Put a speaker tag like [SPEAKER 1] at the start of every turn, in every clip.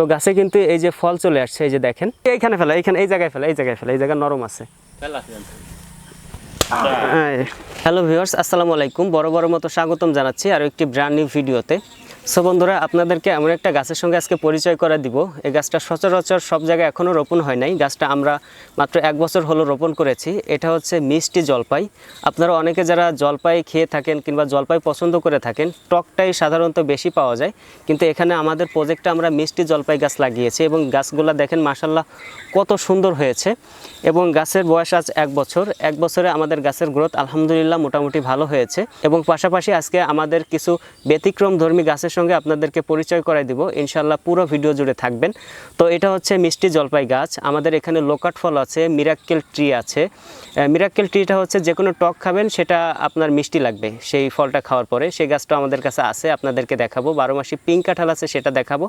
[SPEAKER 1] তো গাছে কিন্তু এই যে ফল চলে আসছে এই যে দেখেন এইখানে ফেলা এইখানে এই জায়গায় ফেলা এই জায়গায় ফেলা এই জায়গা নরম আছে। হ্যালো ভিউয়ার্স আসসালামু আলাইকুম। বড় বড় মতো স্বাগতম জানাচ্ছি আর একটি ব্র্যান্ড নিউ ভিডিওতে সো বন্ধুরা, আপনাদেরকে এমন একটা গাছের সঙ্গে আজকে পরিচয় করে দিব। এই গাছটা সচরাচর সব জায়গায় এখনও রোপণ হয় নাই। গাছটা আমরা মাত্র এক বছর হলো রোপণ করেছি। এটা হচ্ছে মিষ্টি জলপাই। আপনারা অনেকে যারা জলপাই খেয়ে থাকেন কিংবা জলপাই পছন্দ করে থাকেন, টকটাই সাধারণত বেশি পাওয়া যায়। কিন্তু এখানে আমাদের প্রজেক্টে আমরা মিষ্টি জলপাই গাছ লাগিয়েছি এবং গাছগুলো দেখেন মাসাল্লাহ কত সুন্দর হয়েছে। এবং গাছের বয়স আজ এক বছর। এক বছরে আমাদের গাছের গ্রোথ আলহামদুলিল্লাহ মোটামুটি ভালো হয়েছে। এবং পাশাপাশি আজকে আমাদের কিছু ব্যতিক্রম ধর্মী গাছের সঙ্গে আপনাদেরকে পরিচয় করাই দিব। ইনশাল্লাহ পুরো ভিডিও জুড়ে থাকবেন। তো এটা হচ্ছে মিষ্টি জলপাই গাছ। আমাদের এখানে লোকাট ফল আছে, মিরাক্কেল ট্রি আছে। মিরাক্কেল ট্রিটা হচ্ছে যে কোনো টক খাবেন, সেটা আপনার মিষ্টি লাগবে সেই ফলটা খাওয়ার পরে। সেই গাছটা আমাদের কাছে আছে, আপনাদেরকে দেখাবো। বারো মাসি পিঙ্ক কাঁঠাল আছে, সেটা দেখাবো।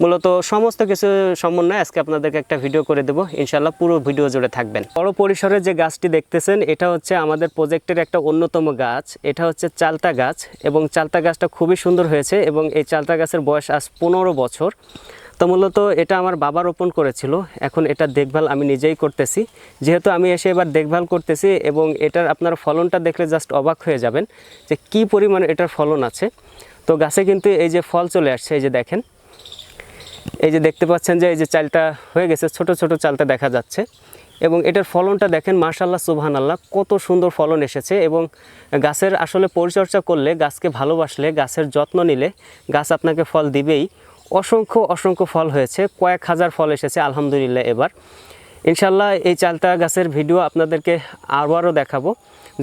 [SPEAKER 1] মূলত সমস্ত কিছু সমন্বয়ে আজকে আপনাদেরকে একটা ভিডিও করে দেবো। ইনশাল্লাহ পুরো ভিডিও জুড়ে থাকবেন। বড় পরিসরে যে গাছটি দেখতেছেন, এটা হচ্ছে আমাদের প্রজেক্টের একটা অন্যতম গাছ। এটা হচ্ছে চালতা গাছ এবং চালতা গাছটা খুবই সুন্দর হয়েছে এবং এই চালতা গাছের বয়স আজ পনেরো বছর। তো মূলত এটা আমার বাবা রোপণ করেছিল। এখন এটা দেখভাল আমি নিজেই করতেছি। যেহেতু আমি এসে এবার দেখভাল করতেছি এবং এটার আপনার ফলনটা দেখলে জাস্ট অবাক হয়ে যাবেন যে কি পরিমাণে এটার ফলন আছে। তো গাছে কিন্তু এই যে ফল চলে আসছে, এই যে দেখেন। এই যে দেখতে পাচ্ছেন যে এই যে চালটা হয়ে গেছে, ছোট ছোট চালটা দেখা যাচ্ছে। এবং এটার ফলনটা দেখেন মার্শাল্লাহ সুবহান আল্লাহ কত সুন্দর ফলন এসেছে এবং গাছের আসলে পরিচর্যা করলে, গাছকে ভালোবাসলে, গাছের যত্ন নিলে গাছ আপনাকে ফল দিবেই। অসংখ্য অসংখ্য ফল হয়েছে, কয়েক হাজার ফল এসেছে, আলহামদুলিল্লাহ, এবার। ইনশাল্লাহ এই চালতা গাছের ভিডিও আপনাদেরকে আবারও দেখাবো,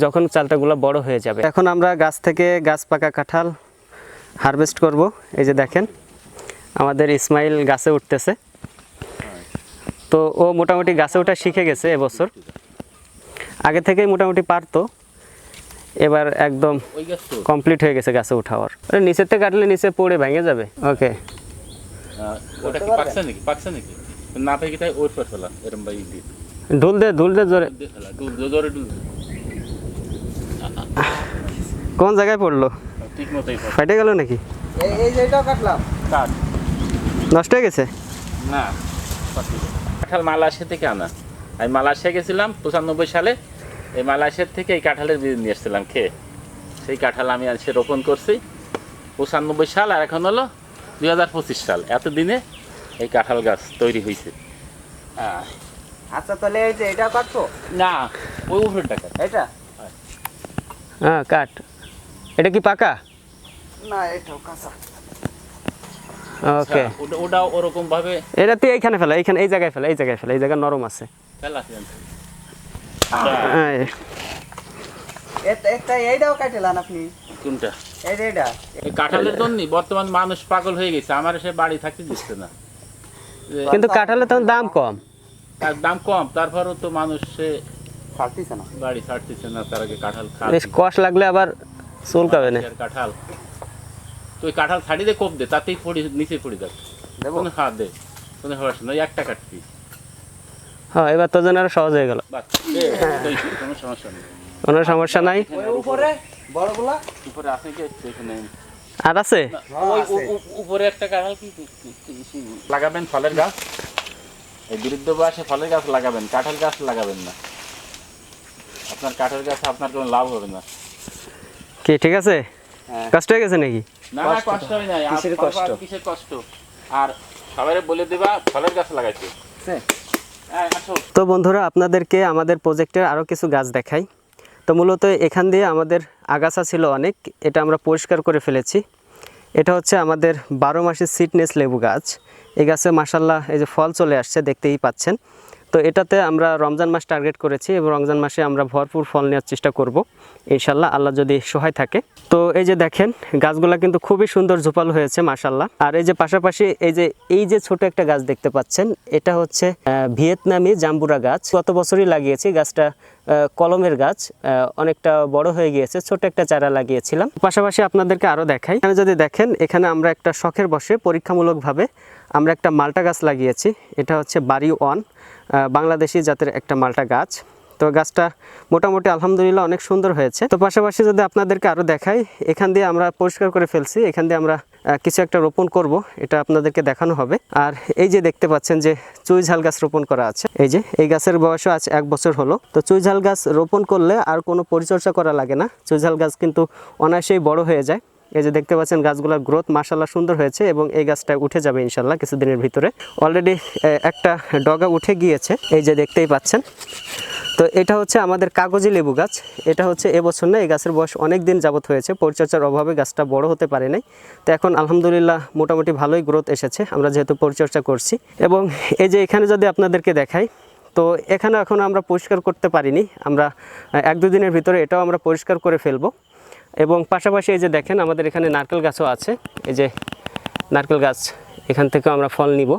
[SPEAKER 1] যখন চালতাগুলো বড় হয়ে যাবে। এখন আমরা গাছ থেকে গাছ পাকা কাঁঠাল হারভেস্ট করব। এই যে দেখেন, আমাদের ইসমাইল গাছে উঠতেছে। তো ও মোটামুটি গাছে ওঠা শিখে গেছে এবছর। আগে থেকেই মোটামুটি পারতো। এবার একদম
[SPEAKER 2] ওই
[SPEAKER 1] কমপ্লিট হয়ে গেছে গাছে উঠাওয়ার আরে নিচের থেকে কাটলে নিচে পড়ে ভেঙে যাবে। ওকে।
[SPEAKER 2] ওটা কি পাকছে নাকি? পাকছে নাকি? না পেকে তাই ওর পর ফেলা এরম বাই দিয়ে।
[SPEAKER 1] ঢুল দে ঢুল দে জোরে।
[SPEAKER 2] ডুল দে, জোরে ডুল দে।
[SPEAKER 1] কোন জায়গায় পড়ল?
[SPEAKER 2] ঠিক মতোই
[SPEAKER 1] ফাইটে গেল নাকি?
[SPEAKER 3] এই এই যেটাও কাটলাম।
[SPEAKER 2] কাট।
[SPEAKER 1] নষ্ট হয়ে গেছে?
[SPEAKER 2] না পাকছে না। কাঁঠাল মালয়েশিয়া থেকে আনা। আমি মালয়েশিয়া গেছিলাম পঁচানব্বই সালে। এই মালয়েশিয়ার থেকে এই কাঁঠালের বীজ নিয়ে এসেছিলাম খেয়ে। সেই কাঁঠাল আমি সে রোপণ করছি। পঁচানব্বই সাল আর এখন হলো দুই হাজার পঁচিশ সাল। এতদিনে এই কাঁঠাল গাছ তৈরি হয়েছে।
[SPEAKER 3] আচ্ছা তাহলে এই যে এটাও কাটছো
[SPEAKER 2] না ওই উপরের টাকা
[SPEAKER 3] এটা?
[SPEAKER 1] হ্যাঁ কাট। এটা কি পাকা?
[SPEAKER 3] না এটাও কাঁচা।
[SPEAKER 1] ওকে
[SPEAKER 2] ওটা ওটাও ওরকম ভাবে
[SPEAKER 1] এটা তুই এইখানে ফেলা এইখানে এই জায়গায় ফেলা এই জায়গায় ফেলা এই জায়গা নরম আছে।
[SPEAKER 2] ফেলা
[SPEAKER 1] হ্যাঁ।
[SPEAKER 3] এটা একটা এইটাও কাটলেন আপনি।
[SPEAKER 2] কোনটা?
[SPEAKER 3] এই যে এটা
[SPEAKER 2] এই কাঁঠালের জন্য বর্তমান মানুষ পাগল হয়ে গেছে আমার সে বাড়ি থাকতে দিচ্ছে না।
[SPEAKER 1] কিন্তু কাঁঠালের তখন দাম কম।
[SPEAKER 2] তার দাম কম তারপরও তো মানুষ সে
[SPEAKER 3] ছাড়তিছে না।
[SPEAKER 2] বাড়ি ছাড়তেছে না তার আগে কাঁঠাল
[SPEAKER 1] বেশ কষ লাগলে আবার চুলকাবে না।
[SPEAKER 2] কাঁঠাল। তো ওই কাঁঠাল ছাড়ি দিয়ে কোপ দে তাতেই পড়ি নিচে পড়ে যাবে।
[SPEAKER 3] দেবো?
[SPEAKER 2] হাত দে কোনো সমস্যা নয় একটা কাটবি
[SPEAKER 1] হ্যাঁ এবার তোর জন্য আরও সহজ হয়ে গেল।
[SPEAKER 2] কোনো সমস্যা নেই।
[SPEAKER 1] কোনো সমস্যা নাই?
[SPEAKER 3] উপরে বড়গুলা?
[SPEAKER 2] উপরে আছে কি এখানে?
[SPEAKER 1] আর আছে?
[SPEAKER 2] উপরে একটা কাঁঠাল কি লাগাবেন ফলের গাছ? এই বিরুদ্ধ বয়সে ফলের গাছ লাগাবেন কাঁঠাল গাছ লাগাবেন না। আপনার কাঁঠাল গাছ আপনার কোনো লাভ হবে না।
[SPEAKER 1] কি ঠিক আছে?
[SPEAKER 3] হ্যাঁ।
[SPEAKER 1] কষ্ট হয়ে গেছে নাকি?
[SPEAKER 2] না না কষ্ট হয় নাই
[SPEAKER 3] কিসের কষ্ট?
[SPEAKER 2] কিসের কষ্ট? আর সবাই বলে দেবা ফলের গাছ লাগাইতে।
[SPEAKER 3] সে,
[SPEAKER 2] আসো।
[SPEAKER 1] তো বন্ধুরা আপনাদেরকে আমাদের প্রজেক্টের আরও কিছু গাছ দেখাই। তো মূলত এখান দিয়ে আমাদের আগাছা ছিল অনেক এটা আমরা পরিষ্কার করে ফেলেছি। এটা হচ্ছে আমাদের বারো মাসের সিটনেস লেবু গাছ। এই গাছে মাসাল্লাহ এই যে ফল চলে আসছে দেখতেই পাচ্ছেন। তো এটাতে আমরা রমজান মাস টার্গেট করেছি এবং রমজান মাসে আমরা ভরপুর ফল নেওয়ার চেষ্টা করব ইনশাল্লাহ আল্লাহ যদি সহায় থাকে। তো এই যে দেখেন, গাছগুলা কিন্তু খুবই সুন্দর ঝোপাল হয়েছে মাসাল্লাহ আর এই যে পাশাপাশি এই যে এই যে ছোট একটা গাছ দেখতে পাচ্ছেন, এটা হচ্ছে ভিয়েতনামি জাম্বুরা গাছ। গত বছরই লাগিয়েছি, গাছটা কলমের গাছ অনেকটা বড় হয়ে গিয়েছে, ছোট একটা চারা লাগিয়েছিলাম। পাশাপাশি আপনাদেরকে আরও দেখাই। এখানে যদি দেখেন, এখানে আমরা একটা শখের বসে পরীক্ষামূলকভাবে আমরা একটা মালটা গাছ লাগিয়েছি, এটা হচ্ছে বাড়ি ওয়ান বাংলাদেশি জাতের একটা মালটা গাছ। তো গাছটা মোটামুটি আলহামদুলিল্লাহ অনেক সুন্দর হয়েছে। তো পাশাপাশি যদি আপনাদেরকে আরও দেখাই, এখান দিয়ে আমরা পরিষ্কার করে ফেলছি, এখান দিয়ে আমরা কিছু একটা রোপণ করব, এটা আপনাদেরকে দেখানো হবে। আর এই যে দেখতে পাচ্ছেন যে চুই ঝাল গাছ রোপণ করা আছে, এই যে, এই গাছের বয়সও আজ এক বছর হলো। তো চুই ঝাল গাছ রোপণ করলে আর কোনো পরিচর্যা করা লাগে না। চুই ঝাল গাছ কিন্তু অনায়াসেই বড় হয়ে যায়। এই যে দেখতে পাচ্ছেন গাছগুলোর গ্রোথ মাসাল্লাহ সুন্দর হয়েছে এবং এই গাছটা উঠে যাবে ইনশাল্লাহ কিছুদিনের ভিতরে। অলরেডি একটা ডগা উঠে গিয়েছে, এই যে দেখতেই পাচ্ছেন। তো এটা হচ্ছে আমাদের কাগজি লেবু গাছ। এটা হচ্ছে এবছর না, এই গাছের বয়স অনেক দিন যাবত হয়েছে, পরিচর্যার অভাবে গাছটা বড় হতে পারে নাই। তো এখন আলহামদুলিল্লাহ মোটামুটি ভালোই গ্রোথ এসেছে, আমরা যেহেতু পরিচর্যা করছি। এবং এই যে এখানে যদি আপনাদেরকে দেখাই, তো এখানে এখন আমরা পরিষ্কার করতে পারিনি। আমরা এক দুদিনের ভিতরে এটাও আমরা পরিষ্কার করে ফেলব। এবং পাশাপাশি এই যে দেখেন, আমাদের এখানে নারকেল গাছও আছে। এই যে নারকেল গাছ, এখান থেকে আমরা ফল নিব।